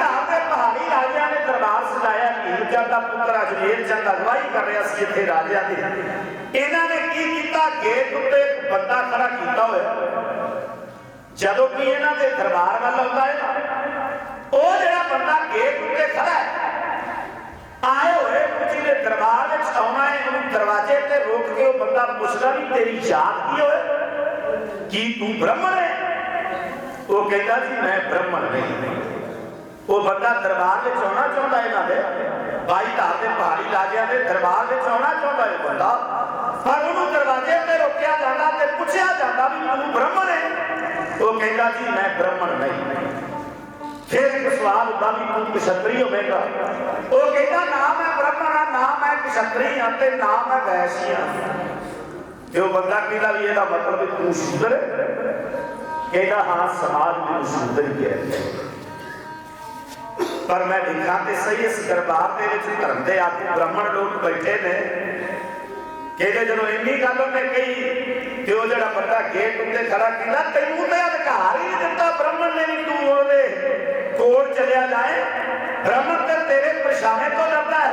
ਸਾਹਿਬ ਦੇ ਪਹਾੜੀ ਰਾਜਿਆਂ ਨੇ ਦਰਬਾਰ ਸਜਾਇਆ ਹੀਰ ਦਾ ਪੁੱਤਰ ਅਜਮੇਰ ਚੰਦ ਅਗਵਾਈ ਕਰ ਰਿਹਾ ਸੀ ਇੱਥੇ ਰਾਜਿਆਂ ਦੀ। ਇਹਨਾਂ ਨੇ ਕੀ ਕੀਤਾ? ਗੇਟ ਉੱਤੇ ਇੱਕ ਬੰਦਾ ਖੜਾ ਕੀਤਾ ਹੋਇਆ। ਜਦੋਂ ਕਿ ਇਹਨਾਂ ਦੇ ਦਰਬਾਰ ਵੱਲ ਆਉਂਦਾ ਹੈ ਉਹ ਜਿਹੜਾ ਬੰਦਾ ਗੇਟ ਉੱਤੇ ਖੜਾ ਹੈ, ਆਏ ਹੋਏ ਕੁਝ ਦੇ ਦਰਬਾਰ ਵਿੱਚ ਆਉਣਾ ਹੈ ਉਹਨੂੰ ਦਰਵਾਜ਼ੇ ਤੇ ਰੋਕ ਕੇ ਉਹ ਬੰਦਾ ਪੁੱਛਦਾ ਵੀ ਤੇਰੀ ਯਾਦ ਕੀ ਹੋਏ ਕੀ ਤੂੰ ਬ੍ਰਾਹਮਣ ਹੈ? ਉਹ ਕਹਿੰਦਾ ਜੀ, ਮੈਂ ਬ੍ਰਾਹਮਣ ਨਹੀਂ। ਉਹ ਬੰਦਾ ਦਰਬਾਰ ਵਿੱਚ ਆਉਣਾ ਚਾਹੁੰਦਾ ਇਹਨਾਂ ਦੇ। ਬਾਈ ਧਾਰ ਦੇ ਪਹਾੜੀ ਰਾਜਿਆਂ ਦੇ ਦਰਬਾਰ ਵਿੱਚ ਆਉਣਾ ਚਾਹੁੰਦਾ ਇਹ ਬੰਦਾ। ਪਰ ਉਹਨੂੰ ਦਰਵਾਜ਼ੇ ਤੇ ਰੋਕਿਆ ਜਾਂਦਾ ਤੇ ਪੁੱਛਿਆ ਜਾਂਦਾ ਵੀ ਤੂੰ ਬ੍ਰਾਹਮਣ ਹੈ। ਉਹ ਕਹਿੰਦਾ ਜੀ, ਮੈਂ ਬ੍ਰਾਹਮਣ ਨਹੀਂ। ਫਿਰ ਇੱਕ ਸਵਾਲ ਹੁੰਦਾ ਵੀ ਤੂੰ ਕਸ਼ਤਰੀ ਹੋਵੇਗਾ। ਉਹ ਕਹਿੰਦਾ, ਨਾ ਮੈਂ ਬ੍ਰਾਹਮਣ ਹਾਂ, ਨਾ ਮੈਂ ਕਸ਼ਤਰੀ ਹਾਂ ਤੇ ਨਾ ਮੈਂ ਵੈਸ਼ੀ ਹਾਂ। ਜੋ ਬੰਦਾ ਕਹਿੰਦਾ ਵੀ ਇਹਦਾ ਮਤਲਬ ਤੂੰ ਸ਼ੂਦਰ ਹੈ। ਕਹਿੰਦਾ, ਹਾਂ, ਸਮਾਜ ਮੈਨੂੰ ਸ਼ੂਦਰ ਹੀ ਹੈ। ਪਰ ਮੈਂ ਦੇਖਾਂ ਤੇ ਸਹੀ ਇਸ ਦਰਬਾਰ ਦੇ ਵਿੱਚ ਧਰਮ ਦੇ ਆਦਮੀ ਬ੍ਰਾਹਮਣ ਲੋਕ ਬੈਠੇ ਨੇ। ਕਹਿੰਦੇ ਜਦੋਂ ਇੰਨੀ ਗੱਲ ਉਹਨੇ ਕਹੀ, ਤੇ ਉਹ ਜਿਹੜਾ ਬੰਦਾ ਗੇਟ ਉੱਤੇ ਖੜਾ ਕਹਿੰਦਾ, ਤੈਨੂੰ ਤੇ ਅਧਿਕਾਰ ਹੀ ਨਹੀਂ ਦਿੱਤਾ ਬ੍ਰਾਹਮਣ ਨੇ ਵੀ ਤੂੰ ਉਹਦੇ ਕੋਲ ਚਲਿਆ ਜਾਏ। ਬ੍ਰਾਹਮਣ ਤੇ ਤੇਰੇ ਪਰਛਾਵੇਂ ਤੋਂ ਡਰਦਾ ਹੈ।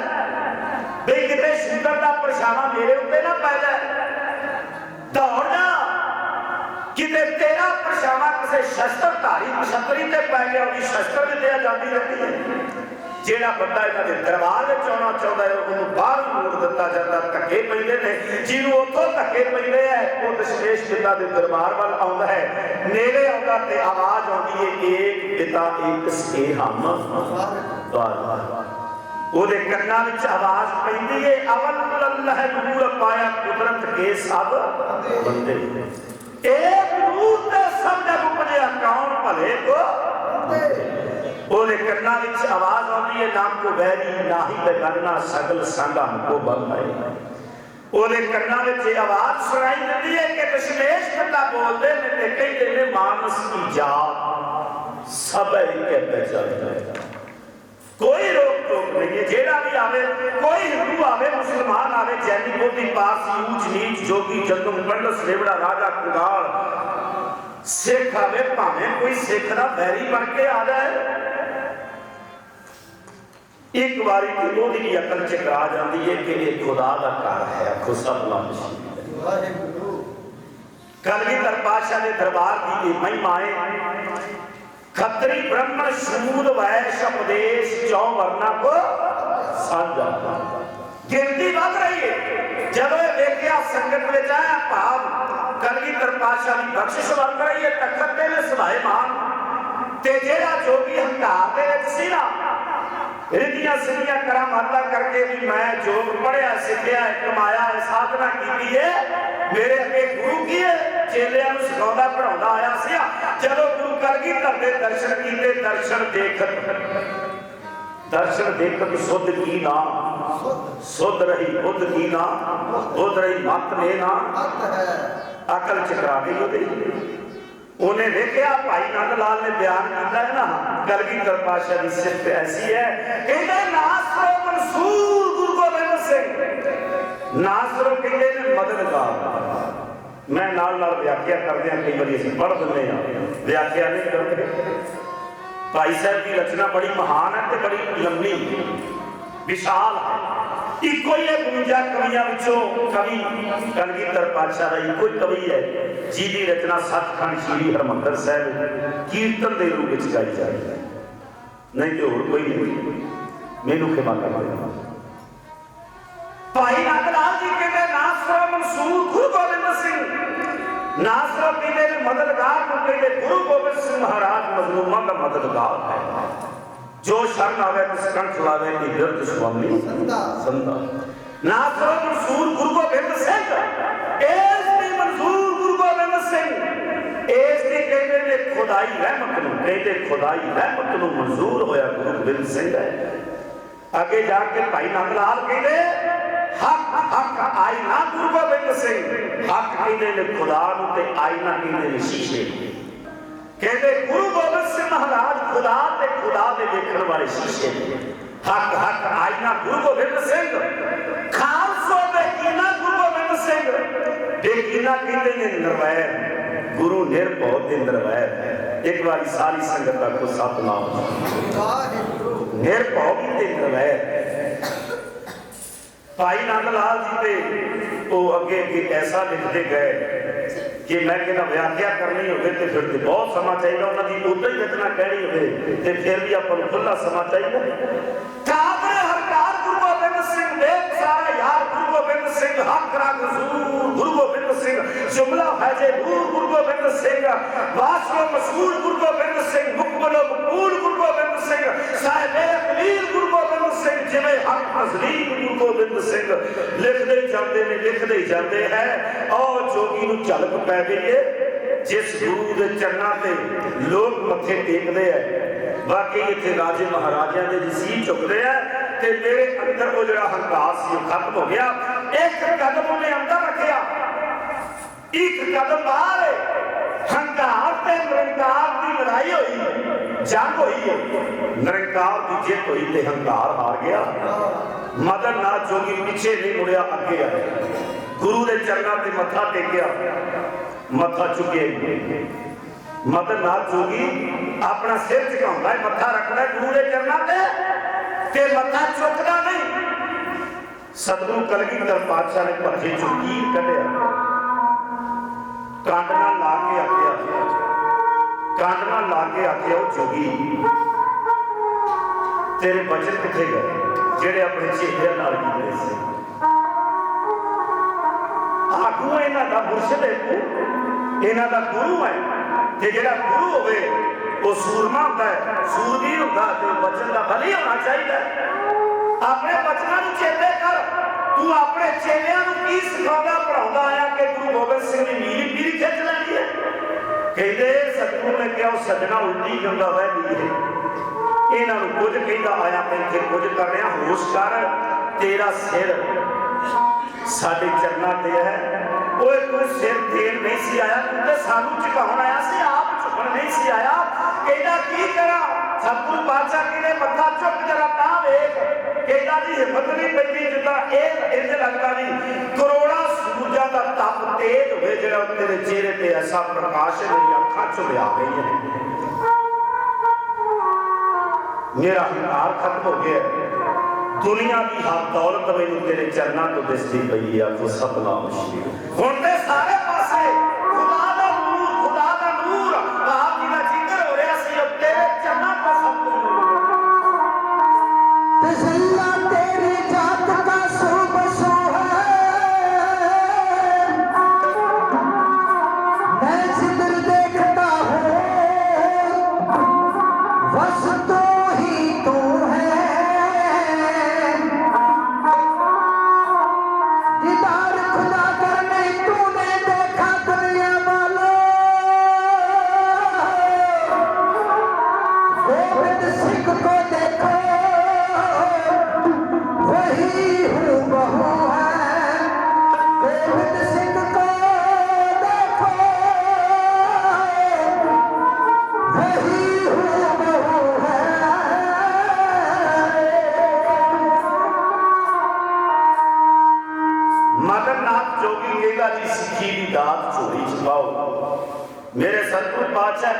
ਵੀ ਕਿਤੇ ਸ਼ੂਦਰ ਦਾ ਪਰਛਾਵਾਂ ਮੇਰੇ ਉੱਤੇ ਨਾ ਪੈ ਜਾਏ। ਦੌੜ ਕਿਤੇ ਤੇਰਾ ਪਰਛਾਵਾਂ ਕਿਸੇ ਸ਼ਸਤਰ ਧਾਰੀ ਕਸ਼ਤਰੀ ਤੇ ਪੈ ਗਿਆ, ਉਹਦੀ ਸ਼ਸਤਰ ਵਿਦਿਆ ਜਾਂਦੀ ਰਹਿੰਦੀ ਹੈ। ਜਿਹੜਾ ਬੰਦਾ ਇਹਨਾਂ ਦੇ ਦਰਬਾਰ ਵਿੱਚ ਆਉਣਾ ਚਾਹੁੰਦਾ ਹੈ, ਉਹਨੂੰ ਬਾਹਰ ਮੋੜ ਦਿੱਤਾ ਜਾਂਦਾ, ਧੱਕੇ ਪੈਂਦੇ ਨੇ। ਜਿਹਨੂੰ ਉੱਥੋਂ ਧੱਕੇ ਪੈਂਦੇ ਆ, ਉਹ ਦਸ਼ਮੇਸ਼ ਪਿਤਾ ਦੇ ਦਰਬਾਰ ਵੱਲ ਆਉਂਦਾ ਹੈ। ਨੇੜੇ ਆਉਂਦਾ ਤੇ ਆਵਾਜ਼ ਆਉਂਦੀ ਹੈ, ਏਕ ਪਿਤਾ, ਏਕ ਸੇ ਹਮ। ਵਾਰ ਉਹਦੇ ਕੰਨਾਂ ਵਿੱਚ ਆਵਾਜ਼ ਪੈਂਦੀ ਹੈ, ਅਵਲ ਅੱਲਾਹ ਨੂਰ, ਪਾਇਆ ਕੁਦਰਤ ਕੇ ਸਭ ਬੰਦੇ। ਏਕ ਨੂਰ ਤੇ ਸਭ ਜਗ ਉਪਜਿਆ ਕੌਣ ਭਲੇ ਕੋ ਉਹਦੇ ਕੰਨਾਂ ਵਿੱਚ ਆਵਾਜ਼ ਆਉਂਦੀ ਹੈ ਨਾ ਕੋ ਵੈਰੀ ਨਾ ਹੀ ਬੇਗਾਨਾ ਸਗਲ ਸੰਗਾ ਕੋ ਬੰਦਾਈ ਉਹਦੇ ਕੰਨਾਂ ਵਿੱਚ ਇਹ ਆਵਾਜ਼ ਸੁਣਾਈ ਦਿੰਦੀ ਹੈ ਕਿ ਦਸ਼ਮੇਸ਼ ਪਿਤਾ ਬੋਲਦੇ ਨੇ ਤੇ ਕਹਿੰਦੇ ਨੇ ਮਾਨਸ ਕੀ ਜਾਤ ਸਭ ਇੱਕ ਪਹਿਚਾਨਦਾ ਹੈ ਕੋਈ ਰੋਕ ਟੋਕ ਨਹੀਂ ਹੈ। ਜਿਹੜਾ ਵੀ ਆਵੇ ਕੋਈ ਹਿੰਦੂ ਆਵੇ ਮੁਸਲਮਾਨ ਆਵੇ ਜੈਨੀ ਬੋਧੀ ਪਾਰਸੀ ਊਚ ਨੀਚ ਜੋਗੀ ਜੰਗਮ ਪੰਡਸ ਰੇਵੜਾ ਰਾਜਾ ਕੁਗਾਲ ਸਿੱਖ ਆਵੇ ਭਾਵੇਂ ਕੋਈ ਸਿੱਖ ਦਾ ਵੈਰੀ ਬਣ ਕੇ ਆ ਜਾਏ। ਇੱਕ ਵਾਰੀ ਤੇ ਉਹਦੀ ਵੀ ਅਕਲ ਚ ਕਰਾ ਜਾਂਦੀ ਹੈ ਕਿ ਇਹ ਖੁਦਾ ਦਾ ਘਰ ਹੈ ਆਖੋ ਸਭ ਲੰਮੀ ਵਾਹਿਗੁਰੂ। ਕਲਗੀਧਰ ਪਾਤਸ਼ਾਹ ਦੇ ਦਰਬਾਰ ਦੀ ਇਹ ਮਹਿਮਾ ਹੈ। ਖੱਤਰੀ ਬ੍ਰਾਹਮਣ ਸ਼ੂਦ ਵੈਸ਼ ਉਪਦੇਸ਼ ਚੌ ਵਰਨਾ ਕੋ ਸਾਂਝਾ ਗਿਣਤੀ ਵੱਧ ਰਹੀ ਹੈ ਜਦੋਂ ਇਹ ਵੇਖਿਆ ਸੰਗਤ ਵਿੱਚ ਆਇਆ ਭਾਵ ਕਲਗੀਧਰ ਪਾਤਸ਼ਾਹ ਦੀ ਬਖਸ਼ਿਸ਼ ਵਰਤ ਰਹੀ ਹੈ ਤਖਤ ਤੇ ਨੇ ਸਭਾਏ ਮਾਨ ਤੇ ਜਿਹੜਾ ਜੋਗੀ ਹੰਕਾਰ ਦੇ ਵਿੱਚ ਸੀ ਨਾ ਰਿਧੀਆਂ ਸਿੱਧੀਆਂ ਕਰਾਮਾਤਾਂ ਕਰਕੇ ਵੀ ਮੈਂ ਜੋਗ ਪੜਿਆ ਸਿੱਖਿਆ ਹੈ, ਕਮਾਇਆ ਹੈ ਸਾਧਨਾ ਕੀਤੀ ਹੈ ਮੇਰੇ ਅੱਗੇ ਗੁਰੂ ਕੀ ਹੈ ਚੇਲਿਆਂ ਕਲਗੀਧਰ ਦੇ ਦਰਸ਼ਨ ਕੀਤੇ, ਦਰਸ਼ਨ ਦੇਖਤ। ਦਰਸ਼ਨ ਦੇਖਤ ਸੁਧ ਕੀ ਨਾਮ? ਸੁਧ ਰਹੀ ਬੁੱਧ ਕੀ ਨਾਮ? ਬੁੱਧ ਰਹੀ ਮਤ ਨੇ ਨਾਮ? ਅਕਲ ਚਕਰਾ ਗਈ ਉਹਦੀ। ਉਹਨੇ ਵੇਖਿਆ, ਭਾਈ ਨੰਦ ਲਾਲ ਨੇ ਬਿਆਨ ਕੀਤਾ ਹੈ ਨਾ ਕਲਗੀਧਰ ਪਾਸ਼ਾ ਦੀ ਸਿਫਤ ਐਸੀ ਹੈ, ਕਹਿੰਦੇ, ਨਾਸਰੋ ਮਨਸੂਰ ਗੁਰੂ ਗੋਬਿੰਦ ਸਿੰਘ। ਨਾਸਰੋ ਕਹਿੰਦੇ ਨੇ, ਮਦਦਗਾਰ। ਮੈਂ ਨਾਲ ਨਾਲ ਵਿਆਖਿਆ ਕਰਦੇ ਹਾਂ, ਕਈ ਵਾਰੀ ਅਸੀਂ ਪੜ੍ਹ ਦਿੰਦੇ ਹਾਂ। ਵਿਆਖਿਆ ਨਹੀਂ ਕਰਦੇ। ਭਾਈ ਸਾਹਿਬ ਦੀ ਰਚਨਾ ਬੜੀ ਮਹਾਨ ਹੈ ਤੇ ਬੜੀ ਲੰਮੀ, ਵਿਸ਼ਾਲ ਹੈ। ਇੱਕੋ ਹੀ ਹੈ 52 ਕਵੀਆਂ ਵਿੱਚੋਂ ਕਵੀ ਕਲਗੀਧਰ ਪਾਤਸ਼ਾਹ ਦਾ ਇੱਕੋ ਹੀ ਕਵੀ ਹੈ, ਜਿਹਦੀ ਰਚਨਾ ਸੱਚਖੰਡ ਸ੍ਰੀ ਹਰਮੰਦਰ ਸਾਹਿਬ ਕੀਰਤਨ ਦੇ ਰੂਪ ਵਿੱਚ ਗਾਈ ਜਾ ਰਹੀ ਹੈ। ਨਹੀਂ ਤੇ ਹੋਰ ਕੋਈ ਨਹੀਂ। ਮੈਨੂੰ ਖਿਮਾ ਕਰ ਭਾਈ ਨੰਦ ਲਾਲ ਜੀ ਕਹਿੰਦੇ ਨਾਸਰਾ ਮਨਸੂਰ ਗੁਰੂ ਗੋਬਿੰਦ ਸਿੰਘ। ਨਾਸਰਾ ਕਹਿੰਦੇ ਨੇ ਮਦਦਗਾਰ ਨੂੰ ਕਹਿੰਦੇ ਗੁਰੂ ਗੋਬਿੰਦ ਸਿੰਘ ਮਹਾਰਾਜ ਮਜ਼ਲੂਮਾਂ ਦਾ ਮਦਦਗਾਰ ਹੈ। ਜੋ ਸ਼ਰਨ ਆਵੇ ਤਿਸ ਕੰਠ ਲਾਵੇ ਦੀ ਬਿਰਧ ਸੁਆਮੀ। ਸੰਦਾ ਸੰਦਾ ਨਾਸਰਾ ਮਨਸੂਰ ਗੁਰੂ ਗੋਬਿੰਦ ਸਿੰਘ। ਇਸ ਦੀ ਮਨਸੂਰ ਗੁਰੂ ਗੋਬਿੰਦ ਸਿੰਘ। ਇਸ ਦੀ ਕਹਿੰਦੇ ਨੇ ਖੁਦਾਈ ਰਹਿਮਤ ਨੂੰ ਕਹਿੰਦੇ ਖੁਦਾਈ ਰਹਿਮਤ ਨੂੰ ਮਨਜ਼ੂਰ ਹੋਇਆ ਗੁਰੂ ਗੋਬਿੰਦ ਸਿੰਘ ਹੈ। ਅੱਗੇ ਜਾ ਕੇ ਭਾਈ ਨੰਦ ਲਾਲ ਕਹਿੰਦੇ ਹੱਕ ਹੱਕ ਆਈਨਾ ਗੁਰੂ ਗੋਬਿੰਦ ਸਿੰਘ ਹੱਕ ਕਹਿੰਦੇ ਨੇ ਖੁਦਾ ਨੂੰ ਤੇ ਆਈਨਾ ਕਹਿੰਦੇ ਨੇ ਸ਼ੀਸ਼ੇ ਨੂੰ। ਕਹਿੰਦੇ ਗੁਰੂ ਗੋਬਿੰਦ ਸਿੰਘ ਮਹਾਰਾਜ ਖੁਦਾ ਤੇ ਖੁਦਾ ਦੇ ਵੇਖਣ ਵਾਲੇ ਸ਼ੀਸ਼ੇ ਨੇ ਹੱਕ ਹੱਕ ਆਈਨਾ ਗੁਰੂ ਗੋਬਿੰਦ ਸਿੰਘ ਖਾਲਸੋ ਬੇਕੀਨਾ ਗੁਰੂ ਗੋਬਿੰਦ ਸਿੰਘ ਬੇਕੀਨਾ ਕਹਿੰਦੇ ਨੇ ਨਿਰਵੈਰ ਗੁਰੂ ਨਿਰਭਉ ਤੇ ਨਿਰਵੈਰ ਇੱਕ ਵਾਰੀ ਸਾਰੀ ਸੰਗਤ ਦਾ ਕੋ ਸਤਨਾਮ ਵਾਹਿਗੁਰੂ ਨਿਰਭਉ ਵੀ ਤੇ ਨਿਰਵੈਰ ਭਾਈ ਨੰਦ ਲਾਲ ਜੀ ਤੇ ਉਹ ਅੱਗੇ ਅੱਗੇ ਐਸਾ ਲਿਖਦੇ ਗਏ ਕਿ ਮੈਂ ਕਹਿੰਦਾ ਵਿਆਖਿਆ ਕਰਨੀ ਹੋਵੇ ਤੇ ਫਿਰ ਤੇ ਬਹੁਤ ਸਮਾਂ ਚਾਹੀਦਾ, ਉਹਨਾਂ ਦੀ ਉਦਾਂ ਹੀ ਰਚਨਾ ਕਹਿਣੀ ਹੋਵੇ ਤੇ ਫਿਰ ਵੀ ਆਪਾਂ ਨੂੰ ਖੁੱਲਾ ਸਮਾਂ ਚਾਹੀਦਾ। ਕਾਬਰ ਹਰਕਾਰ ਗੁਰੂ ਗੋਬਿੰਦ ਸਿੰਘ, ਦੇਵ ਸਾਰਾ ਯਾਰ ਗੁਰੂ ਗੋਬਿੰਦ ਸਿੰਘ, ਹੱਕ ਰਾਗ ਹਜ਼ੂਰ ਗੁਰੂ ਗੋਬਿੰਦ ਸਿੰਘ ਜੁਮਲਾ ਫੈਜੇ ਨੂਰ ਗੁਰੂ ਗੋਬਿੰਦ ਸਿੰਘ ਵਾਸੋ ਮਸ਼ਹੂਰ ਗੁਰੂ ਗੋਬਿੰਦ ਸਿੰਘ ਮੁਕਬਲੋ ਮਕਬੂਲ ਗੁਰੂ ਗੋਬਿੰਦ ਸਿੰਘ ਸਾਹਿਬੇ ਕਲੀਲ ਗੁਰੂ ਗੋਬਿੰਦ ਸਿੰਘ ਜਿਵੇਂ ਹੱਕ ਹਜ਼ਰੀਨ ਗੁਰੂ ਗੋਬਿੰਦ ਸਿੰਘ ਲਿਖਦੇ ਹੀ ਜਾਂਦੇ ਨੇ ਲਿਖਦੇ ਹੀ ਜਾਂਦੇ ਹੈ ਔਰ ਜੋਗੀ ਨੂੰ ਝਲਕ ਪੈ ਗਈ ਹੈ ਜਿਸ ਗੁਰੂ ਦੇ ਚਰਨਾਂ ਤੇ ਲੋਕ ਮੱਥੇ ਟੇਕਦੇ ਆ ਬਾਕੀ ਇੱਥੇ ਰਾਜੇ ਮਹਾਰਾਜਿਆਂ ਦੇ ਜਸੀਹ ਝੁਕਦੇ ਆ ਤੇ ਮੇਰੇ ਅੰਦਰ ਉਹ ਜਿਹੜਾ ਹੰਕਾਰ ਸੀ ਉਹ ਖਤਮ ਹੋ ਗਿਆ ਇੱਕ ਕਦਮ ਉਹਨੇ ਅੰਦਰ ਰੱਖਿਆ ਇੱਕ ਕਦਮ ਬਾਹਰ ਹੈ ਹੰਕਾਰ ਤੇ ਨਿਰੰਕਾਰ ਦੀ ਲੜਾਈ ਹੋਈ ਜੰਗ ਹੋਈ ਹੈ ਨਿਰੰਕਾਰ ਦੀ ਜਿੱਤ ਹੋਈ ਤੇ ਹੰਕਾਰ ਹਾਰ ਗਿਆ। ਮਦਨ ਨਾਥ ਜੋਗੀ ਪਿੱਛੇ ਨਹੀਂ ਮੁੜਿਆ, ਅੱਗੇ ਆਇਆ। ਗੁਰੂ ਦੇ ਚਰਨਾਂ ਤੇ ਮੱਥਾ ਟੇਕਿਆ। ਮੱਥਾ ਚੁੱਕੇ ਮਦਨ ਨਾਥ ਜੋਗੀ ਆਪਣਾ ਸਿਰ ਝੁਕਾਉਂਦਾ ਹੈ ਮੱਥਾ ਰੱਖਦਾ ਗੁਰੂ ਦੇ ਚਰਨਾਂ ਤੇ ਤੇ ਮੱਥਾ ਚੁੱਕਦਾ ਨਹੀਂ। ਸਤਿਗੁਰੂ ਕਲਗੀਧਰ ਪਾਤਸ਼ਾਹ ਨੇ ਪੱਥੇ ਚੋਂ ਕੱਢਿਆ। ਕੰਡ ਨਾਲ ਲਾ ਕੇ ਆਖਿਆ ਕੰਡ ਨਾਲ ਲਾ ਕੇ ਆਖਿਆ ਉਹ ਜੋਗੀ। ਤੇਰੇ ਬਚਨ ਕਿੱਥੇ ਗਏ? ਜਿਹੜੇ ਆਪਣੇ ਚੇਲਿਆਂ ਨਾਲ ਕੀਤੇ ਸੀ। ਆਗੂ ਇਹਨਾਂ ਦਾ ਮੁਰਸ਼ਿਦ ਹੈ ਇਹਨਾਂ ਦਾ ਗੁਰੂ ਹੈ। ਤੇ ਜਿਹੜਾ ਗੁਰੂ ਹੋਵੇ, ਉਹ ਸੂਰਮਾ ਹੁੰਦਾ ਹੈ। ਸੂਰਬੀਰ ਹੁੰਦਾ ਤੇ ਬਚਨ ਦਾ ਬਲੀ ਹੋਣਾ ਚਾਹੀਦਾ ਆਪਣੇ ਬਚਨਾਂ ਨੂੰ ਚੇਤੇ ਕਰ। ਤੂੰ ਆਪਣੇ ਚੇਲਿਆਂ ਨੂੰ ਕੀ ਸਿਖਾਉਂਦਾ ਪੜਾਉਂਦਾ ਆਇਆ ਕਿ ਗੁਰੂ ਗੋਬਿੰਦ ਸਿੰਘ ਦੀ ਮੀਰੀ ਪੀਰੀ ਖਿੱਚ ਲੈਣੀ ਹੈ ਕਹਿੰਦੇ, ਸਤਿਗੁਰੂ ਨੇ ਕਿਹਾ, ਉਹ ਸੱਜਣਾ ਉਲਟੀ ਜਾਂਦਾ ਵੈ ਹੈ ਇਹਨਾਂ ਨੂੰ ਕੁਝ ਕਹਿੰਦਾ ਆਇਆ ਇੱਥੇ ਕੁਝ ਕਰ ਰਿਹਾ, ਹੋਸ਼ ਕਰ, ਤੇਰਾ ਸਿਰ ਸਾਡੇ ਚਰਨਾਂ ਤੇ ਹੈ। ਓਏ ਕੋਈ ਸਿਰ ਦੇਣ ਨਹੀਂ ਸੀ ਆਇਆ, ਤੂੰ ਤੇ ਸਾਨੂੰ ਝੁਕਾਉਣ ਆਇਆ ਸੀ, ਆਪ ਝੁਕਣ ਨਹੀਂ ਸੀ ਆਇਆ। ਕਹਿੰਦਾ, ਕੀ ਕਰਾਂ? ਸਤਿਗੁਰੂ ਪਾਤਸ਼ਾਹ ਕਹਿੰਦੇ ਮੱਥਾ ਝੁਕ ਜਰਾ ਤਾਂ ਵੇਖ ਕਹਿੰਦਾ ਜੀ ਹਿੰਮਤ ਨਹੀਂ ਪੈਂਦੀ ਜਿੱਦਾਂ ਇਹ ਇੰਜ ਲੱਗਦਾ ਨਹੀਂ ਕਰੋੜਾਂ ਸੂਰਜਾਂ ਦਾ ਤਪ ਤੇਜ ਹੋਵੇ ਜਿਹੜਾ ਤੇਰੇ ਚਿਹਰੇ ਤੇ ਐਸਾ ਪ੍ਰਕਾਸ਼ ਮੇਰੀ ਅੱਖਾਂ ਚ ਲਿਆ ਗਈ ਹੈ ਮੇਰਾ ਹੰਕਾਰ ਖਤਮ ਹੋ ਗਿਆ ਹੈ। ਦੁਨੀਆ ਦੀ ਹਰ ਦੌਲਤ ਮੈਨੂੰ ਤੇਰੇ ਚਰਨਾਂ ਤੋਂ ਦਿਸਦੀ ਪਈ ਆ, ਤੂੰ ਸਤਨਾਮ ਸ਼੍ਰੀ ਹੁਣ ਤੇ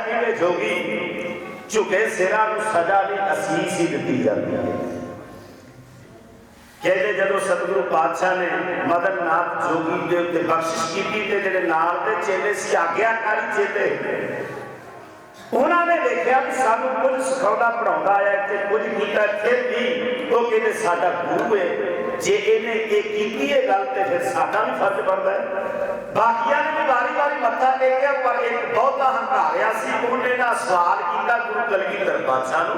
ਪਾਤਸ਼ਾਹ ਕਹਿੰਦੇ ਜੋਗੀ ਝੁਕੇ ਸਿਰਾਂ ਨੂੰ ਸਜ਼ਾ ਦੀ ਅਸੀਸ ਹੀ ਦਿੱਤੀ ਜਾਂਦੀ ਹੈ। ਕਹਿੰਦੇ ਜਦੋਂ ਸਤਿਗੁਰੂ ਪਾਤਸ਼ਾਹ ਨੇ ਮਦਨ ਜੋਗੀ ਦੇ ਉੱਤੇ ਬਖਸ਼ਿਸ਼ ਕੀਤੀ ਤੇ ਜਿਹੜੇ ਨਾਲ ਦੇ ਚੇਲੇ ਸੀ, ਆਗਿਆਕਾਰੀ ਚੇਲੇ, ਉਹਨਾਂ ਨੇ ਦੇਖਿਆ ਕਿ ਸਾਨੂੰ ਕੁਝ ਸਿਖਾਉਂਦਾ ਪੜਾਉਂਦਾ ਆਇਆ ਤੇ ਕੁਝ ਕੀਤਾ ਫਿਰ ਵੀ ਉਹ ਕਹਿੰਦੇ ਸਾਡਾ ਗੁਰੂ ਹੈ ਜੇ ਇਹਨੇ ਇਹ ਕੀਤੀ ਹੈ ਗੱਲ ਤੇ ਫਿਰ ਸਾਡਾ ਵੀ ਫਰਜ਼ ਬਣਦਾ ਹੈ। ਬਾਕੀਆਂ ਨੇ ਵੀ ਵਾਰੀ ਵਾਰੀ ਮੱਥਾ ਟੇਕਿਆ, ਪਰ ਇੱਕ ਬਹੁਤਾ ਹੰਕਾਰਿਆ ਸੀ। ਉਹਨੇ ਨਾ ਸਵਾਲ ਕੀਤਾ ਗੁਰੂ ਕਲਗੀਧਰ ਪਾਤਸ਼ਾਹ ਨੂੰ।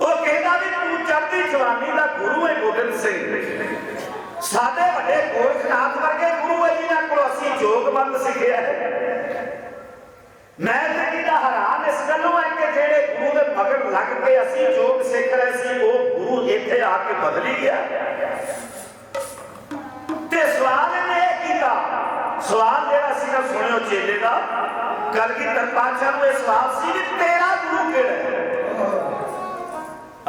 ਉਹ ਕਹਿੰਦਾ ਵੀ ਤੂੰ ਚੜ੍ਹਦੀ ਜਵਾਨੀ ਦਾ ਗੁਰੂ ਹੈ ਗੋਬਿੰਦ ਸਿੰਘ। ਸਾਡੇ ਵੱਡੇ ਗੋਰਖਨਾਥ ਵਰਗੇ ਗੁਰੂ ਹੈ ਜਿਨ੍ਹਾਂ ਕੋਲ ਅਸੀਂ ਜੋਗਬੰਦ ਸਿੱਖਿਆ ਮੈਂ ਤੇ ਕਿਹਦਾ ਹੈਰਾਨ ਇਸ ਗੱਲੋਂ ਹੈ ਕਿ ਜਿਹੜੇ ਗੁਰੂ ਦੇ ਮਗਰ ਲੱਗ ਕੇ ਅਸੀਂ ਜੋਗ ਸਿੱਖ ਰਹੇ ਸੀ, ਉਹ ਗੁਰੂ ਇੱਥੇ ਆ ਕੇ ਬਦਲੀ ਗਿਆ। ਤੇ ਸਵਾਲ سوال دیرا سی نہ سنیو چیلے دا کل کی نو یہ سوال سی کہ تیرا گرو کے ہے؟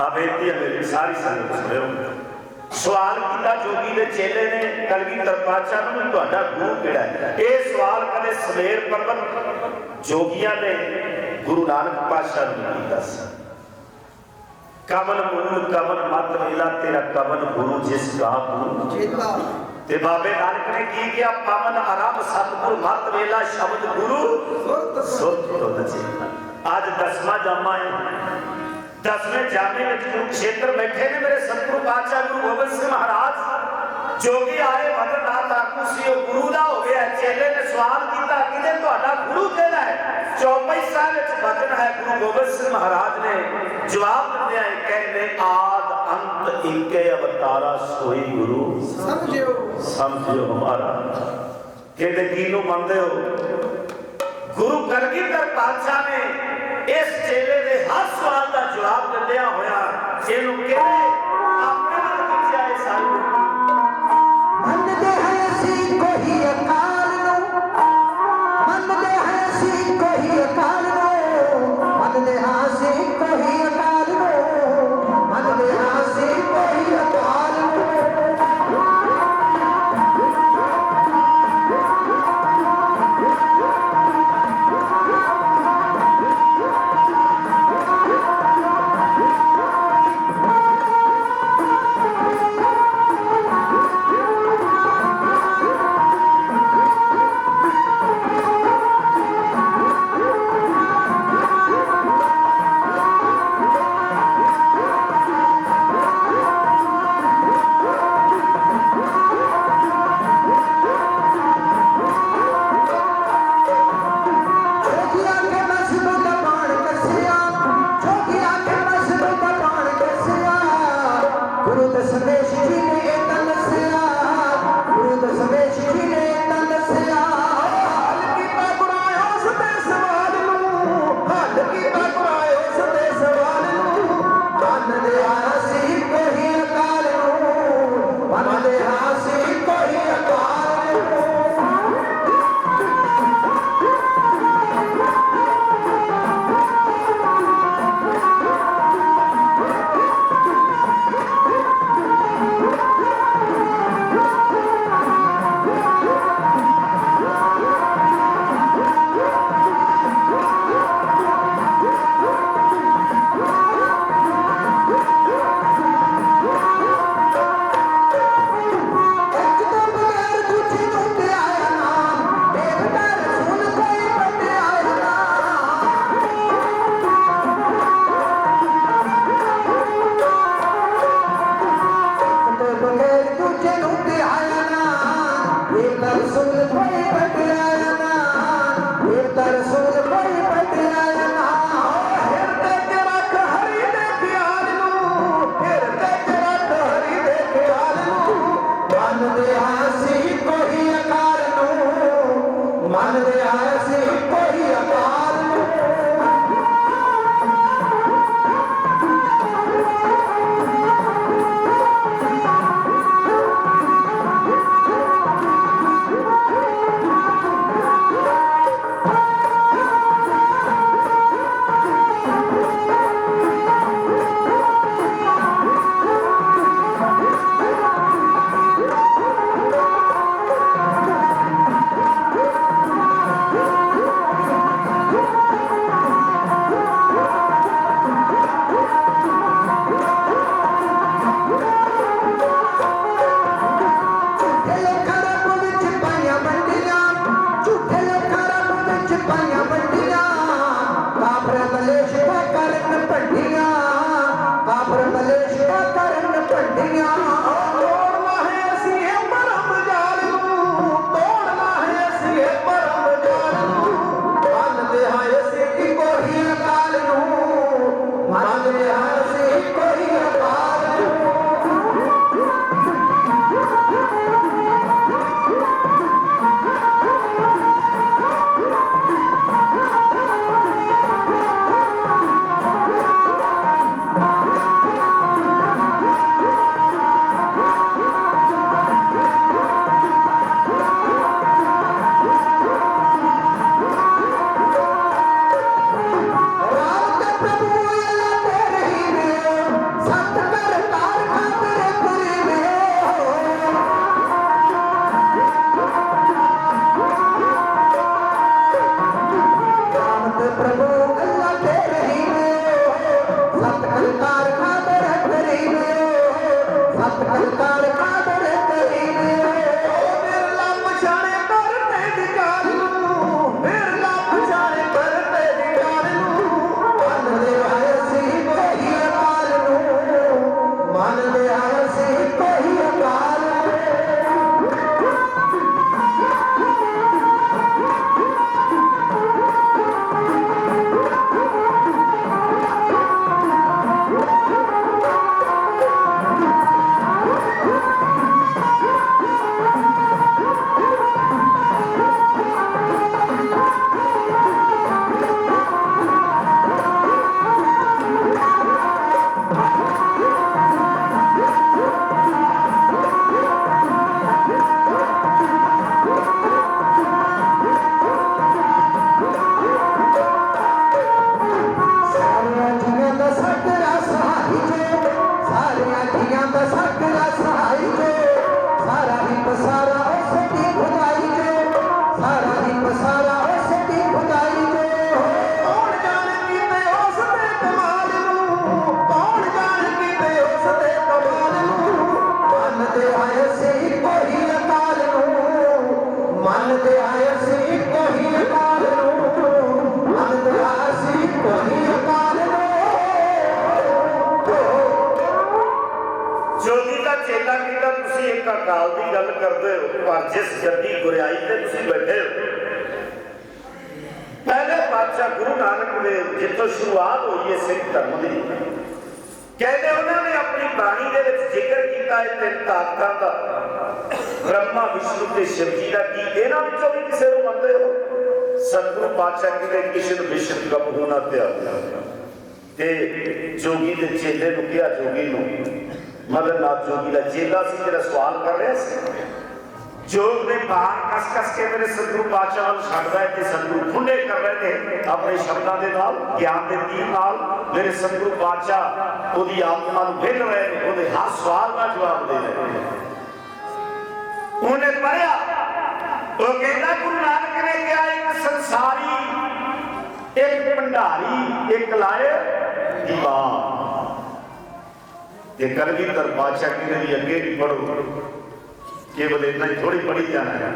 آپ ایتی دی ہمیں ساری سنیو ہوں سوال کیتا جوگی دے چیلے نے کل کی کلگی درپاچا نو تہاڈا گرو کیڑا ہے؟ اے سوال کلے کدے پر پربت جوگیاں نے گرو نانک پاشا نو کیتا سا کمن گرو کمن مات ملا تیرا کمن گرو جس کا گرو۔ ਤੇ ਬਾਬੇ ਨਾਨਕ ਨੇ ਕੀ ਕਿਹਾ? ਪਵਨ ਆਰਾਮ ਸਤਿਗੁਰ ਮਤ ਵੇਲਾ ਸ਼ਬਦ ਗੁਰੂ ਸੁਰਤ ਤੁਧ ਚੇਤਾ ਅੱਜ ਦਸਵਾਂ ਜਾਮਾ ਹੈ। ਦਸਵੇਂ ਜਾਮੇ ਵਿੱਚ ਕੁਰੂਖੇਤਰ ਬੈਠੇ ਨੇ ਮੇਰੇ ਸਤਿਗੁਰੂ ਪਾਤਸ਼ਾਹ ਗੁਰੂ ਗੋਬਿੰਦ ਸਿੰਘ ਮਹਾਰਾਜ। ਜੋਗੀ ਆਏ ਮਗਰ ਨਾ ਤਾਕੂ ਸੀ ਉਹ ਗੁਰੂ ਦਾ ਹੋ ਗਿਆ। ਚੇਲੇ ਨੇ ਸਵਾਲ ਕੀਤਾ ਕਿਤੇ ਤੁਹਾਡਾ ਗੁਰੂ ਕਿਹੜਾ ਹੈ? ਚੌਪਈ ਸਾਹਿਬ ਵਿੱਚ ਵਚਨ ਹੈ ਗੁਰੂ ਗੋਬਿੰਦ ਸਿੰਘ ਮਹਾਰਾਜ ਨੇ ਜਵਾਬ ਦਿੰਦੇ ਆਏ ਕਹਿੰਦੇ ਆ ਅੰਤ ਇਕੇ ਅਵਤਾਰਾ ਸੋਈ ਗੁਰੂ। ਸਮਝਿਓ। ਸਮਝਿਓ ਹਮਾਰਾ ਕਿਹਦੇ ਕੀ ਨੂੰ ਮੰਨਦੇ ਹੋ? ਗੁਰੂ ਕਰਗਿਰਦਰ ਪਾਤਸ਼ਾਹ ਨੇ ਇਸ ਚੇਲੇ ਦੇ ਹਰ ਸਵਾਲ ਦਾ ਜਵਾਬ ਦਿੰਦਿਆਂ ਹੋਇਆ ਇਹਨੂੰ ਕਿਹੜੇ ਇਹਨਾਂ ਵਿੱਚੋਂ ਵੀ ਕਿਸੇ ਨੂੰ ਮੰਨਦੇ ਹੋ? ਸਤਿਗੁਰੂ ਪਾਤਸ਼ਾਹ ਕਹਿੰਦੇ ਕਿਸੇ ਨੂੰ ਵਿਸ਼ਨ ਕਬ ਹੋਣਾ ਤਿਆਰ ਤੇ ਜੋਗੀ ਦੇ ਚੇਲੇ ਨੂੰ ਕਿਹਾ, ਜੋਗੀ ਨੂੰ ਮਦਨ ਨਾਥ ਜੋਗੀ ਦਾ ਚੇਲਾ ਸੀ ਜਿਹੜਾ ਸਵਾਲ ਕਰ ਰਿਹਾ ਸੀ। ਜੋਗ ਦੇ ਬਾਣ ਕਸ ਕਸ ਕੇ ਮੇਰੇ ਸਤਿਗੁਰੂ ਪਾਤਸ਼ਾਹ ਨੂੰ ਛੱਡਦਾ ਹੈ ਤੇ ਸਤਿਗੁਰੂ ਖੁੰਡੇ ਕਰ ਰਹੇ ਨੇ ਆਪਣੇ ਸ਼ਬਦਾਂ ਦੇ ਨਾਲ, ਗਿਆਨ ਦੇ ਤੀਰ ਨਾਲ। ਮੇਰੇ ਸਤਿਗੁਰੂ ਪਾਤਸ਼ਾਹ ਉਹਦੀ ਆਤਮਾ ਨੂੰ ਭੇਜ ਰਹੇ ਨੇ, ਉਹਦੇ ਹਰ ਸਵਾਲ ਦਾ ਜਵਾਬ ਦੇ ਰਹੇ ਨੇ। ਉਹਨੇ ਪੜਿਆ ਉਹ ਕਹਿੰਦਾ ਗੁਰੂ ਨਾਨਕ ਨੇ ਕਿਹਾ ਇੱਕ ਸੰਸਾਰੀ, ਇੱਕ ਭੰਡਾਰੀ, ਇੱਕ ਲਾਏ ਦੀਵਾਨ ਤੇ ਕਲਗੀ ਬਾਦਸ਼ਾਹ ਕਹਿੰਦੇ ਵੀ ਅੱਗੇ ਵੀ ਪੜੋ ਕੇਵਲ ਇੰਨਾ ਹੀ ਥੋੜੀ ਪੜੀ ਜਾਣਾ ਹੈ।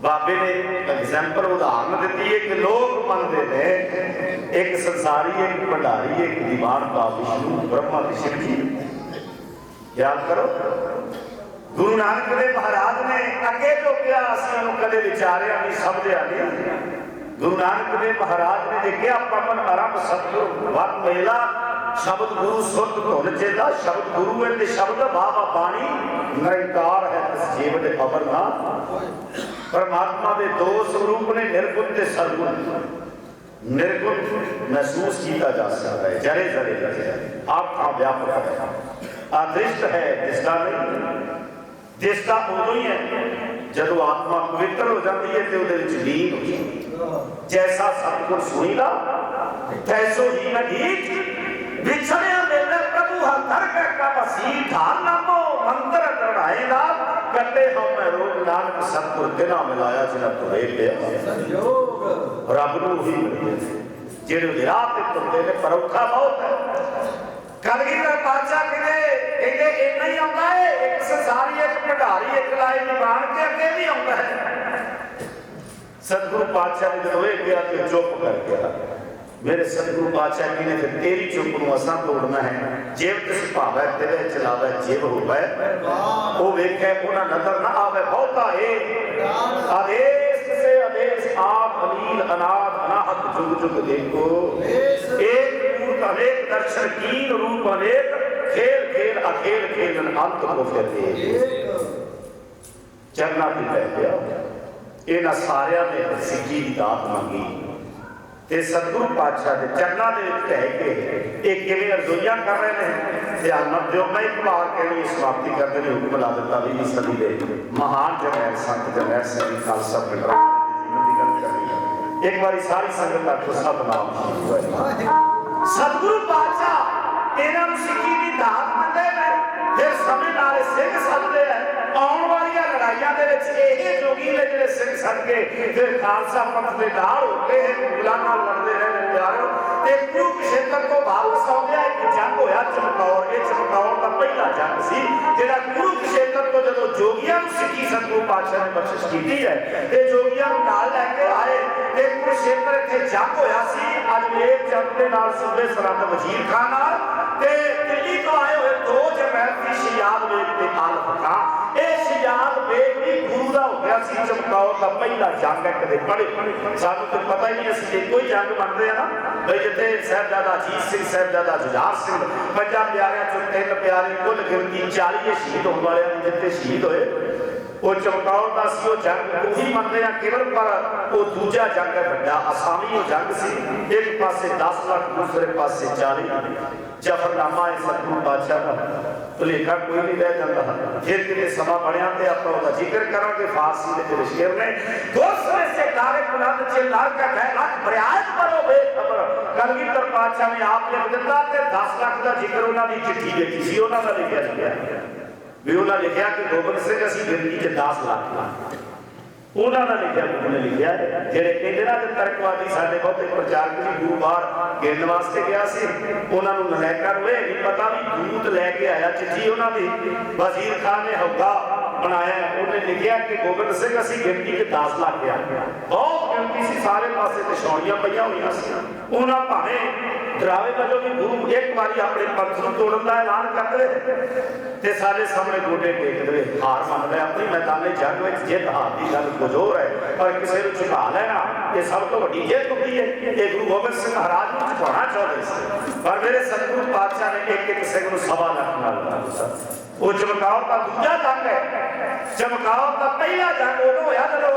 ਬਾਬੇ ਨੇ ਐਗਜ਼ਾਮਪਲ ਉਦਾਹਰਨ ਦਿੱਤੀ ਹੈ ਕਿ ਲੋਕ ਮੰਨਦੇ ਨੇ, ਇੱਕ ਸੰਸਾਰੀ, ਇੱਕ ਭੰਡਾਰੀ, ਇੱਕ ਦੀਵਾਨ ਦਾ ਵਿਸ਼ਨੂੰ ਬ੍ਰਹਮਾ ਦੀ ਸ਼ਿਵ ਯਾਦ ਕਰੋ ਗੁਰੂ ਨਾਨਕ ਦੇਵ ਮਹਾਰਾਜ ਨੇ ਅੱਗੇ ਜੋ ਕਿਹਾ, ਅਸੀਂ ਉਹਨੂੰ ਕਦੇ ਵਿਚਾਰਿਆ ਨਹੀਂ ਸਮਝਿਆ ਨਹੀਂ। ਗੁਰੂ ਨਾਨਕ ਦੇਵ ਮਹਾਰਾਜ ਨੇ ਜੇ ਕਿਹਾ ਪਵਨ ਆਰੰਭ ਸਤਿਗੁਰ ਵਤ ਮੇਲਾ, ਸ਼ਬਦ ਗੁਰੂ ਸੁਰਤ ਧੁਨ ਚੇਲਾ ਸ਼ਬਦ ਗੁਰੂ ਹੈ ਤੇ ਸ਼ਬਦ ਬਾਬਾ ਬਾਣੀ, ਨਿਰੰਕਾਰ ਹੈ ਤਿਸ ਜੀਵ ਦੇ ਅਮਰ ਨਾ ਪਰਮਾਤਮਾ ਦੇ ਦੋ ਸਰੂਪ ਨੇ, ਨਿਰਗੁਣ ਤੇ ਸਰਗੁਣ। ਨਿਰਗੁਣ ਮਹਿਸੂਸ ਕੀਤਾ ਜਾ ਸਕਦਾ ਹੈ, ਜਰੇ ਜਰੇ ਆਪ ਤਾਂ ਵਿਆਪਕ ਹੈ। ਆਦ੍ਰਿਸ਼ਟ ਹੈ ਜਿਸ ਦਾ ਨਹੀਂ। ਜਿਸ ਦਾ ਉਦੋਂ ਹੀ ਹੈ। ਜਦੋਂ ਆਤਮਾ ਪਵਿੱਤਰ ਹੋ ਜਾਂਦੀ ਹੈ ਤੇ ਉਹਦੇ ਵਿੱਚ ਲੀਨ ਹੋ ਜਾਂਦੀ ਹੈ। ਜੈਸਾ ਸਤਿਗੁਰ ਸੁਣੀਦਾ, ਤੈਸੋ ਹੀ ਨਗੀਤ ਵਿਛੜਿਆ ਮੇਲੇ ਪ੍ਰਭੂ ਹਰ ਕੇ ਕਾ ਵਸੀ ਧਾਨ ਨਾਮੋ ਮੰਤਰ ਕਰਵਾਏਗਾ ਕੱਟੇ ਹਉ ਮੈਂ ਰੋਗ ਨਾਨਕ ਸਤਿਗੁਰ ਤਿਨਾ ਮਿਲਾਇਆ ਜਿਨਾ ਤੁਰੇ ਪਿਆ। ਰੱਬ ਨੂੰ ਹੀ ਮਿਲਦੇ ਜਿਹੜੇ ਉਹਦੇ ਰਾਹ ਤੇ ਤੁਰਦੇ ਨੇ, ਪਰ ਬਹੁਤ ਹੈ। ਕਲਗੀਧਰ ਪਾਤਸ਼ਾਹ ਕਹਿੰਦੇ ਕਹਿੰਦੇ, ਇੰਨਾ ਹੀ ਆਉਂਦਾ ਹੈ ਭੰਡਾਰੀ ਇਕਲਾਈ ਦੀਵਾਨ ਕੇ ਅੱਗੇ ਵੀ ਆਉਂਦਾ ਹੈ। ਸਤਿਗੁਰੂ ਪਾਤਸ਼ਾਹ ਨੇ ਜਦੋਂ ਇਹ ਕਿਹਾ ਕਿ ਚੁੱਪ ਕਰ ਗਿਆ میرے ستگرو بادشاہ کی نے پھر تیری چپ نو اساں توڑنا ہے جیب کس پاوے تیرے چلاوے جیب ہووے او ویکھے انہاں نظر نہ آوے بہتا ہے آدیس سے آدیس آپ علیل اناب اناحت جگ جگ دیکھو ایک پورت انیک درشن کین روپ انیک کھیل खेल अखेल खेलन अंत को फिर देख ਚਰਨਾਂ ਤੇ ਪੈ ਗਿਆ ਇਹਨਾਂ ਸਾਰਿਆਂ ਨੇ ਸਿੱਖੀ ਦੀ ਦਾਤ ਮੰਗੀ ਤੇ ਸਤਿਗੁਰੂ ਪਾਤਸ਼ਾਹ ਦੇ ਚਰਨਾਂ ਦੇ ਵਿੱਚ ਟਹਿ ਕੇ ਇਹ ਕਿਵੇਂ ਅਰਜ਼ੋਈਆਂ ਕਰ ਰਹੇ ਨੇ ਧਿਆਨ ਨਾਲ ਦਿਓ ਮੈਂ ਇੱਕ ਵਾਰ ਕਹਿਣੀ ਸਮਾਪਤੀ ਕਰਦੇ ਨੇ ਹੁਕਮ ਲਾ ਦਿੱਤਾ ਵੀ ਇਸ ਸਦੀ ਦੇ ਮਹਾਨ ਜਰਨੈਲ ਸੰਤ ਜਰਨੈਲ ਸਿੰਘ ਜੀ ਖਾਲਸਾ ਪਿੰਡਰਾ ਦੀ ਜੀਵਨ ਦੀ ਗੱਲ ਕਰਨੀ ਹੈ ਇੱਕ ਵਾਰੀ ਸਾਰੀ ਸੰਗਤ ਦਾ ਕੋ ਸਤਨਾਮ ਸਤਿਗੁਰੂ ਪਾਤਸ਼ਾਹ ਇਹਨਾਂ ਨੂੰ ਸਿੱਖੀ ਦੀ ਦਾਤ ਦਿੰਦੇ ਨੇ ਫਿਰ ਸਮੇਂ ਨਾਲ ਇਹ ਸਿੰਘ ਸੱਦਦੇ ਆ ਆਉਣ ਵਾਲੀਆਂ ਲੜਾਈਆਂ ਦੇ ਵਿੱਚ ਇਹ ਜੋਗੀ ਨੇ ਜਿਹੜੇ ਸਿੰਘ ਸੱਦ ਕੇ ਫਿਰ ਖਾਲਸਾ ਪੰਥ ਦੇ ਨਾਲ ਹੋ ਕੇ ਇਹ ਮੁਗਲਾਂ ਨਾਲ ਲੜਦੇ ਰਹੇ ਨੇ ਪਿਆਰੋ ਤੇ ਕੁਰੂਕਸ਼ੇਤਰ ਤੋਂ ਵਾਪਸ ਆਉਂਦੇ ਆ, ਇੱਕ ਜੰਗ ਹੋਇਆ ਚਮਕੌਰ ਇਹ ਚਮਕੌਰ ਦਾ ਪਹਿਲਾ ਜੰਗ ਸੀ, ਜਿਹੜਾ ਕੁਰੂਕਸ਼ੇਤਰ ਤੋਂ ਜਦੋਂ ਜੋਗੀਆਂ ਨੂੰ ਸਿੱਖੀ ਸਤਿਗੁਰੂ ਪਾਤਸ਼ਾਹ ਨੇ ਬਖਸ਼ਿਸ਼ ਕੀਤੀ ਹੈ, ਤੇ ਜੋਗੀਆਂ ਨੂੰ ਨਾਲ ਲੈ ਕੇ ਆਏ। ਤੇ ਕੁਰੂਕਸ਼ੇਤਰ ਇੱਥੇ ਜੰਗ ਹੋਇਆ ਸੀ। ਅਜਮੇਰ ਜੰਗ ਦੇ ਨਾਲ ਸੂਬੇ ਸਰਹੱਦ ਵਜ਼ੀਰ ਖਾਨ ਨਾਲ। ਤੇ ਦਿੱਲੀ ਤੋਂ ਆਏ ਹੋਏ ਦੋ ਜਮੈਲ ਦੀ ਸ਼ਿਜਾਦ ਵੇਗ ਤੇ ਆਲਫ ਖਾਂ ਇਹ ਸ਼ਿਜਾਦ ਵੇਗ ਵੀ ਗੁਰੂ ਦਾ ਹੋ ਗਿਆ ਸੀ ਚਮਕੌਰ ਦਾ ਪਹਿਲਾ ਜੰਗ ਹੈ ਕਦੇ ਪੜੇ ਸਾਨੂੰ ਤੇ ਪਤਾ ਹੀ ਨਹੀਂ ਅਸੀਂ ਇੱਕੋ ਹੀ ਜੰਗ ਮੰਨਦੇ ਆ ਨਾ, ਬਈ ਜਿੱਥੇ ਸਾਹਿਬਜ਼ਾਦਾ ਅਜੀਤ ਸਿੰਘ, ਸਾਹਿਬਜ਼ਾਦਾ ਜੁਝਾਰ ਸਿੰਘ, ਪੰਜਾਂ ਪਿਆਰਿਆਂ ਚੋਂ ਤਿੰਨ ਪਿਆਰੇ ਕੁੱਲ ਗਿਣਤੀ 40 ਸ਼ਹੀਦ ਹੋਣ ਵਾਲਿਆਂ ਦੇ ਜਿੱਥੇ ਸ਼ਹੀਦ ਹੋਏ। ਉਹ ਚਮਕੌਰ ਦਾ ਸੀ, ਉਹ ਜੰਗ ਉਹੀ ਮੰਨਦੇ ਆ ਕੇਵਲ, ਪਰ ਉਹ ਦੂਜਾ ਜੰਗ ਹੈ ਵੱਡਾ ਅਸਾਮੀ ਉਹ ਜੰਗ ਸੀ। ਇੱਕ ਪਾਸੇ 10 ਲੱਖ, ਦੂਸਰੇ ਪਾਸੇ 40 ਜਫਰਨਾਮਾ ਹੈ ਸਤਿਗੁਰੂ ਬਾਦਸ਼ਾਹ ਦਾ ਭੁਲੇਖਾ ਕੋਈ ਨਹੀਂ ਰਹਿ ਜਾਂਦਾ। ਫਿਰ ਕਿਤੇ ਸਮਾਂ ਬਣਿਆ ਤੇ ਆਪਾਂ ਉਹਦਾ ਜ਼ਿਕਰ ਕਰਾਂਗੇ। ਫਾਰਸੀ ਦੇ ਜਿਹੜੇ ਸ਼ੇਰ ਨੇ, ਦੋਸਰੇ ਸੇ ਕਾਰੇ ਬੁਲੰਦ ਚ ਲਾਲ ਕਾ ਬਹਿ ਲੱਖ ਬਰਿਆਤ ਪਰੋ ਬੇਖਬਰ। ਕਲਗੀਧਰ ਪਾਤਸ਼ਾਹ ਨੇ ਆਪ ਲਿਖ ਦਿੱਤਾ ਤੇ 10 ਲੱਖ ਦਾ ਜ਼ਿਕਰ ਉਹਨਾਂ ਦੀ ਚਿੱਠੀ ਦਿੱਤੀ ਸੀ, ਉਹਨਾਂ ਦਾ ਲਿਖਿਆ ਲਿਖਿਆ ਵੀ ਉਹਨਾਂ ਲਿਖਿਆ ਕਿ ਗੋਬਿੰਦ ਸਿੰਘ ਅਸੀਂ ਗਿਣਤੀ ਚ 10 ਲੱਖ ਲਾ ਉਹਨਾਂ ਦਾ ਲਿਖਿਆ ਗੁਰੂ ਨੇ ਲਿਖਿਆ। ਜਿਹੜੇ ਕਹਿੰਦੇ ਨਾ ਕਿ ਤਰਕਵਾਦੀ ਸਾਡੇ ਬਹੁਤੇ ਪ੍ਰਚਾਰਕ ਜੀ ਗੁਰੂ ਬਾਹਰ ਗਿਣਨ ਵਾਸਤੇ ਗਿਆ ਸੀ, ਉਹਨਾਂ ਨੂੰ ਨਲਾਇਕਾਂ ਨੂੰ ਇਹ ਨਹੀਂ ਪਤਾ ਵੀ ਦੂਤ ਲੈ ਕੇ ਆਇਆ ਚਿੱਠੀ ਉਹਨਾਂ ਦੀ। ਵਜ਼ੀਰ ਖਾਨ ਨੇ ਹੌਗਾ ਬਣਾਇਆ। ਉਹਨੇ ਲਿਖਿਆ ਕਿ ਗੋਬਿੰਦ ਸਿੰਘ ਅਸੀਂ ਗਿਣਤੀ ਚ 10 ਲੱਖ ਆ। ਬਹੁਤ ਗਿਣਤੀ ਸੀ, ਸਾਰੇ ਪਾਸੇ ਤੇ ਛਾਉਣੀਆਂ ਪਈਆਂ ਹੋਈਆਂ ਸੀ ਉਹਨਾਂ ਭਾਵੇਂ ਡਰਾਵੇ ਵਜੋਂ ਵੀ ਗੁਰੂ ਇੱਕ ਵਾਰੀ ਆਪਣੇ ਪੰਥ ਨੂੰ ਤੋੜਨ ਦਾ ਐਲਾਨ ਕਰ ਦੇਵੇ ਤੇ ਸਾਡੇ ਸਾਹਮਣੇ ਗੋਡੇ ਟੇਕ ਦੇਵੇ। ਹਾਰ ਮੰਨ ਲੈ ਆਪਣੀ ਮੈਦਾਨੇ ਜੰਗ ਵਿੱਚ ਜਿੱਤ, ਹਾਰ ਦੀ ਗੱਲ ਗੁਜ਼ੋਰ ਹੈ। ਪਰ ਕਿਸੇ ਨੂੰ ਝੁਕਾ ਲੈਣਾ, ਇਹ ਸਭ ਤੋਂ ਵੱਡੀ ਜਿੱਤ ਹੁੰਦੀ ਹੈ। ਇਹ ਗੁਰੂ ਗੋਬਿੰਦ ਸਿੰਘ ਮਹਾਰਾਜ ਨੂੰ ਝੁਕਾਉਣਾ ਚਾਹੁੰਦੇ ਸੀ। ਪਰ ਮੇਰੇ ਸਤਿਗੁਰੂ ਪਾਤਸ਼ਾਹ ਨੇ ਇੱਕ ਇੱਕ ਸਿੰਘ ਨੂੰ ਸਵਾ ਲੱਖ ਨਾਲ ਦਿੱਤਾ। ਉਹ ਚਮਕਾਉ ਦਾ ਦੂਜਾ ਜੰਗ ਹੈ। ਚਮਕਾਉ ਦਾ ਪਹਿਲਾ ਜੰਗ ਉਦੋਂ ਹੋਇਆ ਜਦੋਂ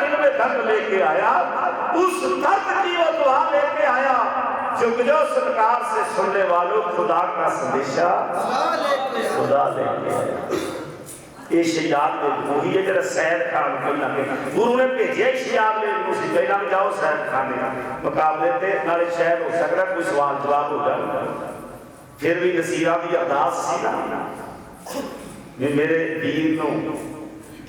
دل میں درد لے کے آیا، اس درد کی وہ دعا لے کے آیا جو گجو سرکار سے سننے والوں، خدا کا سندیشہ، خدا لے کے آیا۔ یہ شہزاد میں وہی ہے جڑا سید خان کہنا ہے گرو نے بھیجے شہزاد میں اسی کہنا جاؤ سید خان مقابلے تے نال شاید ہو سکتا، کوئی سوال جواب ہو جائے۔ پھر بھی نصیرہ بھی اداس سی نا۔ میرے دین نو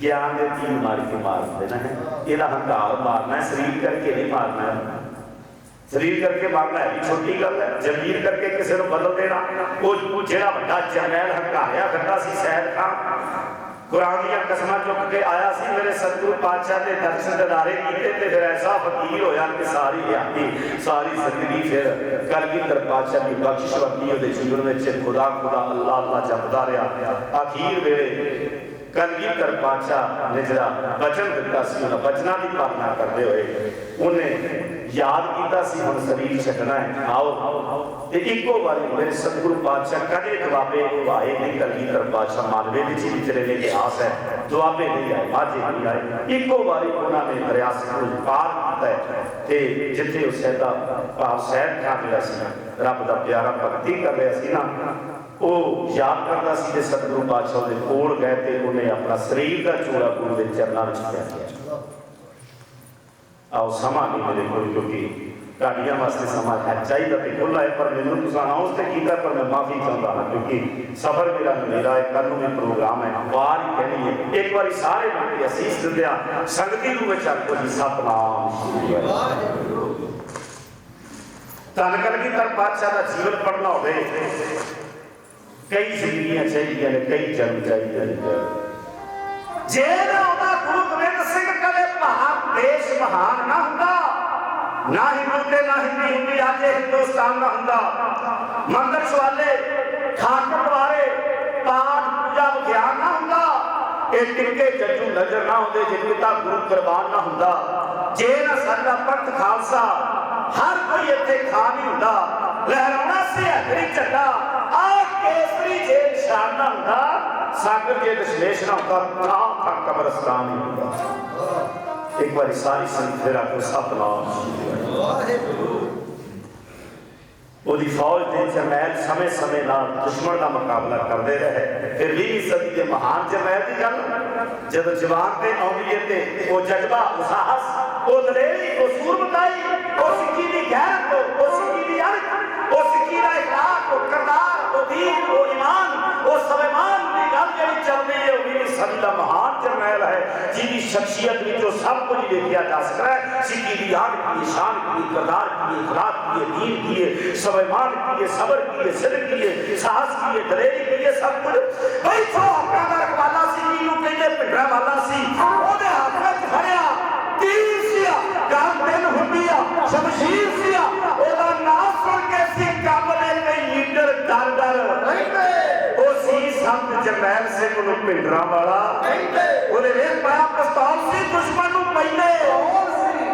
ਗਿਆਨ ਦੇ ਤੀਰ ਮਾਰ ਕੇ ਮਾਰ ਦੇਣਾ ਹੈ ਇਹਦਾ ਹੰਕਾਰ ਮਾਰਨਾ ਹੈ, ਸਰੀਰ ਕਰਕੇ ਨਹੀਂ ਮਾਰਨਾ ਹੈ। ਸਰੀਰ ਕਰਕੇ ਮਾਰਨਾ ਹੈ ਛੋਟੀ ਗੱਲ ਹੈ। ਜ਼ਮੀਰ ਕਰਕੇ ਕਿਸੇ ਨੂੰ ਬਦਲ ਦੇਣਾ, ਉਹ ਜਿਹੜਾ ਵੱਡਾ ਜਰਨੈਲ ਹੰਕਾਰਿਆ ਫਿਰਦਾ ਸੀ, ਸੈਦ ਖਾਨ, ਕੁਰਾਨ ਦੀਆਂ ਕਸਮਾਂ ਚੁੱਕ ਕੇ ਆਇਆ ਸੀ, ਮੇਰੇ ਸਤਿਗੁਰੂ ਪਾਤਸ਼ਾਹ ਦੇ ਦਰਸ਼ਨ ਦਿਦਾਰੇ ਕੀਤੇ ਤੇ ਫਿਰ ਐਸਾ ਫਕੀਰ ਹੋਇਆ ਕਿ ਸਾਰੀ ਰਿਆਤੀ ਸਾਰੀ ਜ਼ਿੰਦਗੀ ਫਿਰ ਕਲਗੀਧਰ ਪਾਤਸ਼ਾਹ ਦੀ ਬਖਸ਼ਿਸ਼ ਵਰਤੀ ਉਹਦੇ ਜੀਵਨ ਵਿੱਚ ਖੁਦਾ ਖੁਦਾ ਅੱਲਾ ਅੱਲਾ ਜਪਦਾ ਰਿਹਾ। ਅਖੀਰ ਵੇਲੇ ਕਲਗੀਧਰ ਪਾਤਸ਼ਾਹ ਨੇ ਜਿਹੜਾ ਬਚਨ ਦਿੱਤਾ ਸੀ ਉਹਨਾਂ ਬਚਨਾਂ ਦੀ ਪਾਲਣਾ ਕਰਦੇ ਹੋਏ ਉਹਨੇ ਯਾਦ ਕੀਤਾ ਸੀ ਹੁਣ ਸਰੀਰ ਛੱਡਣਾ ਹੈ ਆਓ ਤੇ ਇੱਕੋ ਵਾਰੀ ਮੇਰੇ ਸਤਿਗੁਰੂ ਪਾਤਸ਼ਾਹ ਕਦੇ ਦੁਆਬੇ ਆਏ ਨਹੀਂ ਕਲਗੀਧਰ ਪਾਤਸ਼ਾਹ ਮਾਲਵੇ ਵਿੱਚ ਵੀ ਚਲੇ ਨੇ ਇਤਿਹਾਸ ਹੈ ਦੁਆਬੇ ਨਹੀਂ ਆਏ ਮਾਝੇ ਨਹੀਂ ਆਏ ਇੱਕੋ ਵਾਰੀ ਉਹਨਾਂ ਨੇ ਰਿਆਸਤ ਨੂੰ ਪਾਰ ਕੀਤਾ ਹੈ ਤੇ ਜਿੱਥੇ ਉਹ ਸੈਦਾ ਭਾਵ ਸੈਦ ਖਾਨ ਜਿਹੜਾ ਸੀ ਰੱਬ ਦਾ ਪਿਆਰਾ ਭਗਤੀ ਕਰ ਰਿਹਾ ਸੀ ਨਾ ਉਹ ਯਾਦ ਕਰਦਾ ਸੀ ਤੇ ਸਤਿਗੁਰੂ ਪਾਤਸ਼ਾਹ ਦੇ ਕੋਲ ਗਏ ਤੇ ਉਹਨੇ ਆਪਣਾ ਸਰੀਰ ਦਾ ਚੂੜਾ ਗੁਰੂ ਦੇ ਚਰਨਾਂ ਵਿੱਚ ਪਿਆ ਗਿਆ ਆਓ ਸਮਾਂ ਨਹੀਂ ਮੇਰੇ ਕੋਲ ਕਿਉਂਕਿ ਤੁਹਾਡੀਆਂ ਵਾਸਤੇ ਸਮਾਂ ਹੈ ਚਾਹੀਦਾ ਤੇ ਖੁੱਲਾ ਹੈ ਪਰ ਮੈਨੂੰ ਤੁਸੀਂ ਅਨਾਉਂਸ ਤੇ ਕੀਤਾ ਪਰ ਮੈਂ ਮਾਫੀ ਚਾਹੁੰਦਾ ਹਾਂ ਕਿਉਂਕਿ ਸਫਰ ਮੇਰਾ ਮੇਰਾ ਹੈ ਕੱਲ ਨੂੰ ਵੀ ਪ੍ਰੋਗਰਾਮ ਹੈ ਵਾਰ ਹੀ ਕਹਿਣੀ ਹੈ ਇੱਕ ਵਾਰੀ ਸਾਰੇ ਮਿਲ ਕੇ ਅਸੀਸ ਦਿੰਦੇ ਆ ਸੰਗਤੀ ਨੂੰ ਵਿੱਚ ਆਖੋ ਜੀ ਸਤਨਾਮ ਸ੍ਰੀ ਵਾਹਿਗੁਰੂ ਧੰਨ ਕਲਗੀ ਤਰ ਪਾਤਸ਼ਾਹ ਦਾ ਜੀਵਨ ਪੜਨਾ ਹੋਵੇ ਕਈ ਜ਼ਿੰਦਗੀਆਂ ਚਾਹੀਦੀਆਂ ਨੇ, ਕਈ ਜਨਮ ਚਾਹੀਦੇ ਨੇ। ਜੇ ਨਾ ਉਹਦਾ ਗੁਰੂ ਗੋਬਿੰਦ ਸਿੰਘ ਕਦੇ ਭਾਰਤ ਦੇਸ਼ ਮਹਾਨ ਨਾ ਹੁੰਦਾ, ਨਾ ਹੀ ਮੁੱਦੇ ਨਾ ਹਿੰਦੀ ਹੁੰਦੀ, ਅੱਜ ਇਹ ਹਿੰਦੁਸਤਾਨ ਦਾ ਹੁੰਦਾ। ਮੰਦਰ ਸਵਾਲੇ ਖਾਕ ਪਵਾਰੇ ਪਾਠ, ਪੂਜਾ, ਵਿਗਿਆਨ ਨਾ ਹੁੰਦਾ। ਇਹ ਟਿੱਕੇ ਜੱਜੂ ਨਜ਼ਰ ਨਾ ਹੁੰਦੇ ਜੇ ਪਿਤਾ ਗੁਰੂ ਕੁਰਬਾਨ ਨਾ ਹੁੰਦਾ। ਜੇ ਨਾ ਸਾਡਾ ਪੰਥ ਖਾਲਸਾ, ਹਰ ਕੋਈ ਇੱਥੇ ਖਾ ਨਹੀਂ ਹੁੰਦਾ। ਲਹਿਰਾਉਣਾ ਸੀ ਝੰਡਾ ਆ ਕੇਸਰੀ ਜੇ ਨਿਸ਼ਾਨ ਨਾ ਹੁੰਦਾ ਸਾਗਰ ਜੇ ਦਸ਼ਮੇਸ਼ ਨਾ ਹੁੰਦਾ ਤਾਂ ਤਾਂ ਕਬਰਸਤਾਨ ਹੀ ਹੁੰਦਾ ਇੱਕ ਵਾਰੀ ਸਾਰੀ ਸੰਗਤ ਫਿਰ ਆਪੋ ਸਤਨਾਮ ਉਹਦੀ ਫੌਜ ਦੇ ਜਰਨੈਲ ਸਮੇਂ ਸਮੇਂ ਨਾਲ ਦੁਸ਼ਮਣ ਦਾ ਮੁਕਾਬਲਾ ਕਰਦੇ ਰਹੇ ਫਿਰ 20ਵੀਂ ਸਦੀ ਦੇ ਮਹਾਨ ਜਰਨੈਲ ਦੀ ਗੱਲ ਜਦੋਂ ਜਵਾਨ ਤੇ ਆਉਂਦੀ ਹੈ ਤੇ ਉਹ ਜਜ਼ਬਾ ਉਹ ਸਾਹਸ ਉਹ ਦਲੇਰੀ ਉਹ ਸੂਰਮਤਾਈ ਉਹ ਸਿੱਖੀ ਦੀ ਗੈਰਤ ਉਹ ਸਿੱਖੀ ਦੀ ਅਰਥ ਉਹ ਸਿੱਖੀ ਦਾ ਇਖਲਾਕ ਉਹ ਕਰਦਾਰ ਉਹ دین وہ ایمان وہ سلیمان کی گل کے چلتے ہیں وہ میری سبھی کا مہان جرنیل ہے جی کی شخصیت بھی جو سب کچھ دیکھا جا سکتا ہے سیدھی کی آگ کی شان کی کردار کی اخلاق کی دین کی سلیمان کی صبر کی سر کی ساہس کی دلیری کی سب کچھ بھائی جو حق کا والا سی جی نو کہتے پنڈرا والا سی وہ نے حق میں کھڑیا تیر سیا کام دن ہنڈیا شمشیر سیا ਡਰ ਡਰ ਉਹ ਸੀ ਸੰਤ ਜਰਨੈਲ ਸਿੰਘ ਨੂੰ ਭਿੰਡਰਾ ਵਾਲਾ। ਉਹਦੇ ਵੇਖ ਪਾਇਆ ਪਿਸਤੌਲ ਸੀ ਦੁਸ਼ਮਣ ਨੂੰ ਪੈਂਦੇ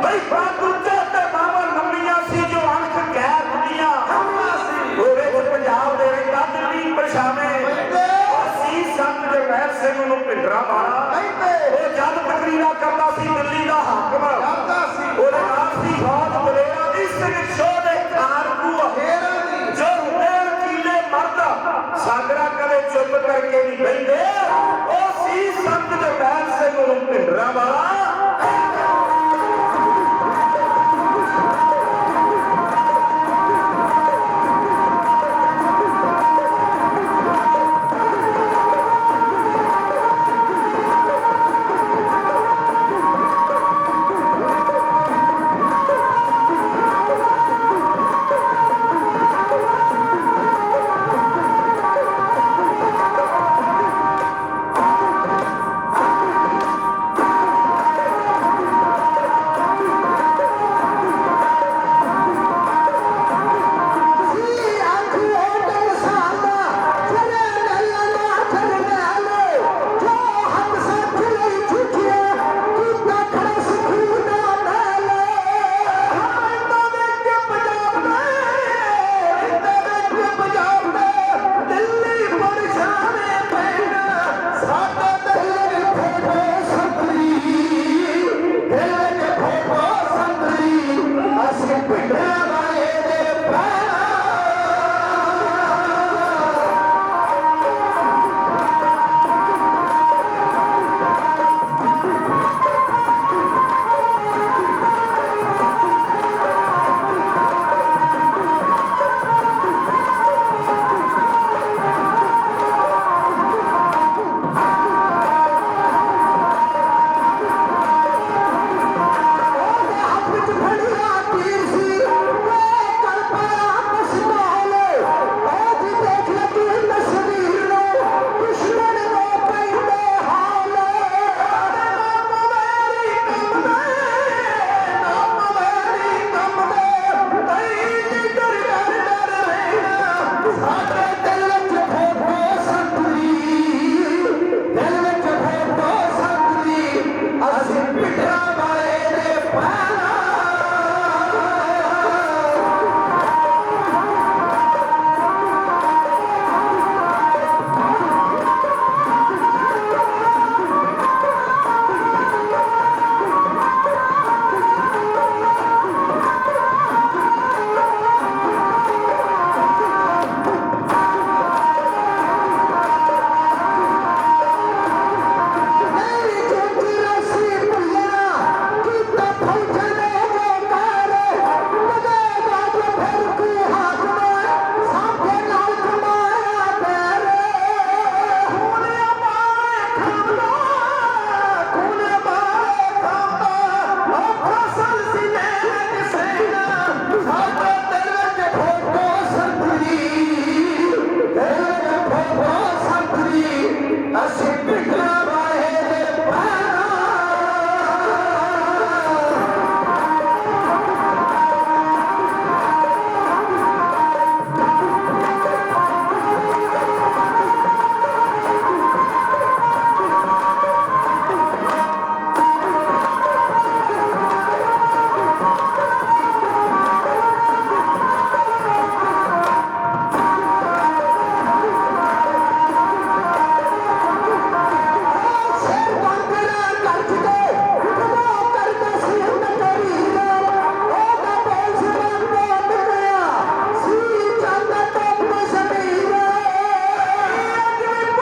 ਬਈ ਬਾਦੂਜਾ ਤੇ ਬਾਬਾ ਲੰਮੀਆਂ ਸੀ ਜੋ ਅਣਖ ਗੈਰ ਉਹਦੇ ਕੋਲ ਪੰਜਾਬ ਦੇ ਵਿੱਚ ਦਿੱਲੀ ਪਰਛਾਵੇਂ। ਸੀ ਸੰਤ ਜਰਨੈਲ ਸਿੰਘ ਨੂੰ ਭਿੰਡਰਾ ਵਾਲਾ। ਉਹ ਜਦ ਤਕਰੀਰਾ ਕਰਦਾ ਸੀ ਦਿੱਲੀ ਦਾ ਹਾਕਮ। ਉਹਦੇ ਨਾਲ ਸੀ ਫੌਜ ਬਲੇਰਾ ਦੀ ਸਿੰਘ ਜੋ ਹੁੰਦੇ ਕੀਲੇ